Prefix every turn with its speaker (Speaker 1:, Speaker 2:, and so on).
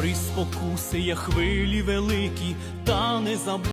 Speaker 1: Морі спокуси є хвилі великі, та не забудь.